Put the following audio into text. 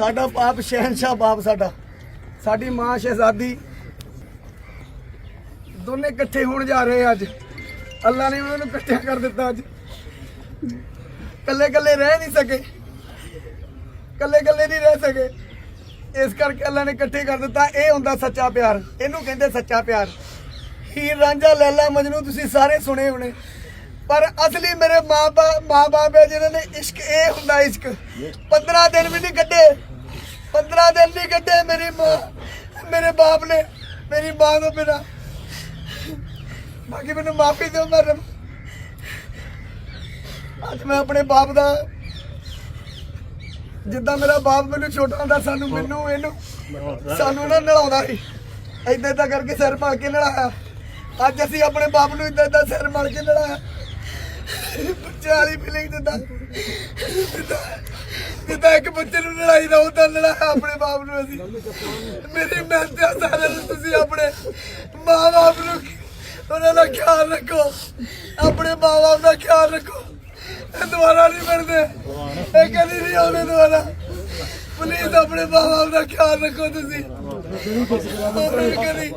ਸਾਡਾ ਬਾਪ ਸ਼ਹਿਨशाह ਬਾਪ ਸਾਡਾ। ਸਾਡੀ ਮਾਂ ਸ਼ਹਿਜ਼ਾਦੀ। ਦੋਨੇ ਇਕੱਠੇ ਹੋਣ ਜਾ ਰਹੇ ਅੱਜ। ਅੱਲਾ ਨੇ ਉਹਨਾਂ ਨੂੰ ਇਕੱਠਿਆ ਕਰ ਦਿੱਤਾ ਅੱਜ। ਕੱਲੇ ਕੱਲੇ ਰਹਿ ਨਹੀਂ ਸਕੇ। ਕੱਲੇ ਕੱਲੇ ਨਹੀਂ ਰਹਿ ਸਕੇ। ਇਸ ਕਰਕੇ ਅੱਲਾ ਨੇ ਇਕੱਠੇ ਕਰ ਦਿੱਤਾ। ਇਹ ਹੁੰਦਾ ਸੱਚਾ ਪਿਆਰ। ਇਹਨੂੰ ਕਹਿੰਦੇ ਸੱਚਾ ਪਿਆਰ। ਹੀਰ ਰਾਂਝਾ ਲੈਲਾ ਮਜਨੂ ਤੁਸੀਂ ਸਾਰੇ ਸੁਣੇ ਹੋਣੇ। ਪਰ ਅਸਲੀ ਮੇਰੇ ਮਾਪਾ ਮਾਪੇ ਹੈ ਜਿਨ੍ਹਾਂ ਨੇ ਇਸ਼ਕ, ਇਹ ਹੁੰਦਾ ਇਸ਼ਕ। 15 ਦਿਨ ਵੀ ਨਹੀਂ ਕੱਢੇ। 15 ਦਿਨ ਨਹੀਂ ਕੱਢੇ ਮੇਰੀ ਮਾਂ। ਮੇਰੇ ਬਾਪ ਨੇ, ਮੇਰੀ ਮਾਂ ਤੋਂ ਬਿਨਾ। ਬਾਕੀ ਮੈਨੂੰ ਮਾਫੀ ਦਿਓ ਮੈਂ ਅੱਜ ਮੈਂ ਆਪਣੇ ਬਾਪ ਦਾ, ਜਿੱਦਾਂ ਮੇਰਾ ਬਾਪ ਮੈਨੂੰ ਛੋਟਾ ਹੁੰਦਾ, ਸਾਨੂੰ ਮੈਨੂੰ ਇਹਨੂੰ, ਸਾਨੂੰ ਨਾ ਨਲਾਉਂਦਾ ਸੀ। ਏਦਾਂ ਏਦਾਂ ਕਰਕੇ ਸਿਰ ਮਲ ਕੇ ਨਲਾਇਆ। ਅੱਜ ਅਸੀਂ ਆਪਣੇ ਬਾਪ ਨੂੰ ਏਦਾਂ ਏਦਾਂ ਸਿਰ ਮਲ ਕੇ ਨਲਾਇਆ। ਬੱਚੇ ਵਾਲੀ ਫੀਲਿੰਗ ਜਿੱਦਾਂ ਜਿੱਦਾਂ- ਇੱਕ ਬੱਚੇ ਨੂੰ ਨਲਾਈ ਦਾ ਉਦਾਂ ਨਲਾਇਆ ਆਪਣੇ ਬਾਪ ਨੂੰ ਅਸੀਂ ਮੇਰੀ ਮਿਹਨਤ ਆ ਸਾਰਿਆਂ ਨੂੰ ਤੁਸੀਂ ਆਪਣੇ ਮਾਂ ਬਾਪ ਨੂੰ ਉਹਨਾਂ ਦਾ ਖਿਆਲ ਰੱਖੋ। ਆਪਣੇ ਮਾਂ ਬਾਪ ਦਾ ਖਿਆਲ ਰੱਖੋ। ਇਹ ਦੁਬਾਰਾ ਨਹੀਂ ਮਿਲਦੇ ਇਹ ਕਦੀ ਨਹੀਂ ਆਉਣੇ ਦੁਬਾਰਾ। ਪਲੀਜ਼ ਆਪਣੇ ਮਾਂ ਬਾਪ ਦਾ ਖਿਆਲ ਰੱਖੋ ਤੁਸੀਂ। ਕਦੀ